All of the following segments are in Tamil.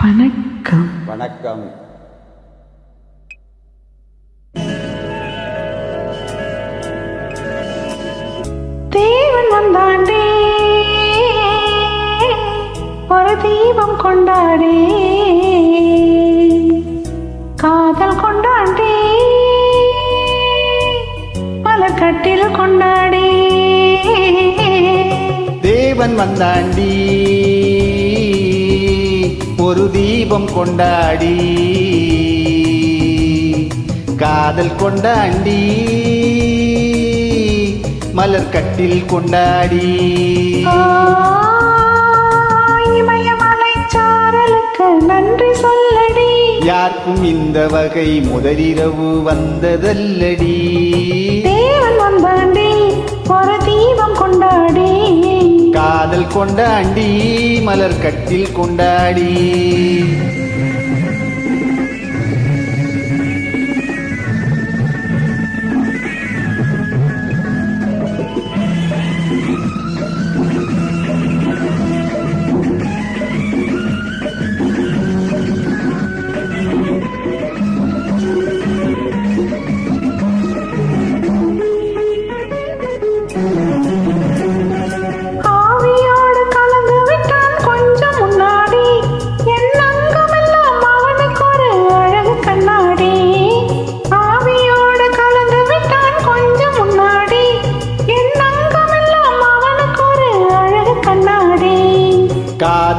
வணக்கம். வணக்கம். தேவன் வந்தாண்டே. ஒரு தீபம் கொண்டாடே. காதல் கொண்டாண்டே. மலர்கட்டில் கொண்டாடே. தேவன் வந்தாண்டி. தீபம் கொண்டாடி. காதல் கொண்டாண்டி. மலர் கட்டில் கொண்டாடி. நன்றி சொல்லடி. யாருக்கும் இந்த வகை முதலிரவு வந்ததல்லடி. தேவன் வந்தாண்டி ஒரு தீபம் கொண்டாடி. காதல் கொண்டாண்டி மலர் கட்டில் கொண்டாடி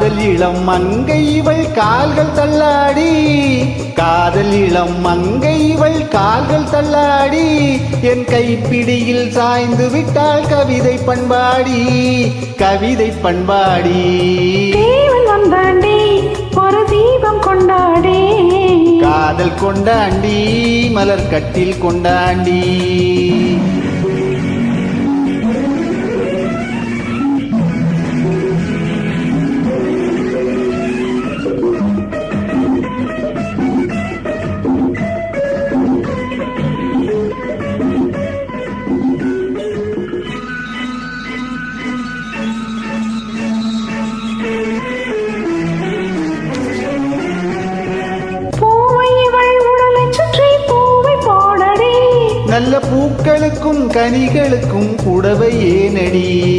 காதல் இளம் மங்கை இவள் கால்கள் தள்ளாடி. காதல் இளம் மங்கை இவள் கால்கள் தள்ளாடி. என் கைப்பிடியில் சாய்ந்து விட்டாள் கவிதை பண்பாடி. கவிதை பண்பாடி. வந்தாண்டி ஒரு தீபம் கொண்டாடி. காதல் கொண்டாண்டி மலர் கட்டில் கொண்டாண்டி. நல்ல பூக்களுக்கும் கனிகளுக்கும் புடவை ஏனடி?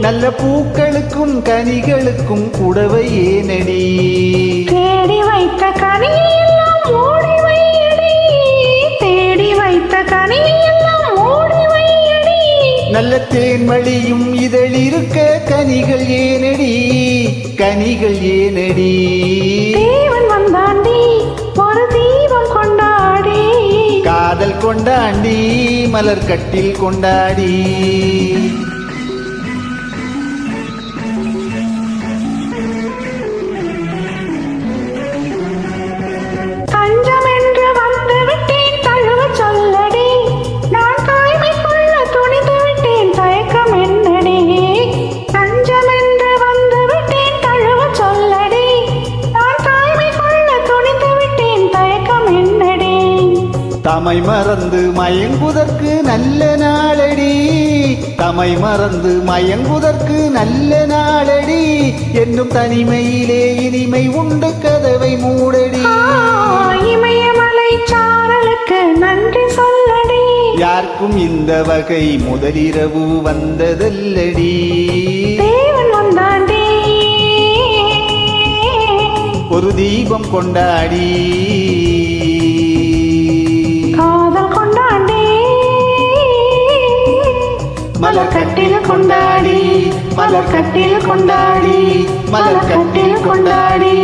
நல்ல பூக்களுக்கும் கனிகளுக்கும் புடவை ஏனடி? தேடி வைத்த கனியெல்லாம் ஓடி வையடி. தேடி வைத்த கனியெல்லாம் ஓடி வையடி. நல்ல தேன்மழியும் இதழ் இருக்க கனிகள் ஏனடி? கனிகள் ஏனடி? தேவன் வந்தாண்டி காதல் கொண்டாண்டி மலர் கட்டில் கொண்டாடி. தமை மறந்து மயங்குதற்கு நல்ல நாளடி. தமை மறந்து மயங்குதற்கு நல்ல நாளடி. என்னும் தனிமையிலே இனிமை உண்டு கதவை மூடடி. இமயமலை சாரலுக்கு நன்றி சொல்லடி. யாருக்கும் இந்த வகை முதலிரவு வந்ததல்லடி. ஒரு தீபம் கொண்டாடி. மலர் கட்டில் கொண்டாடி மலர் கட்டில் கொண்டாடி மலர் கட்டில் கொண்டாடி.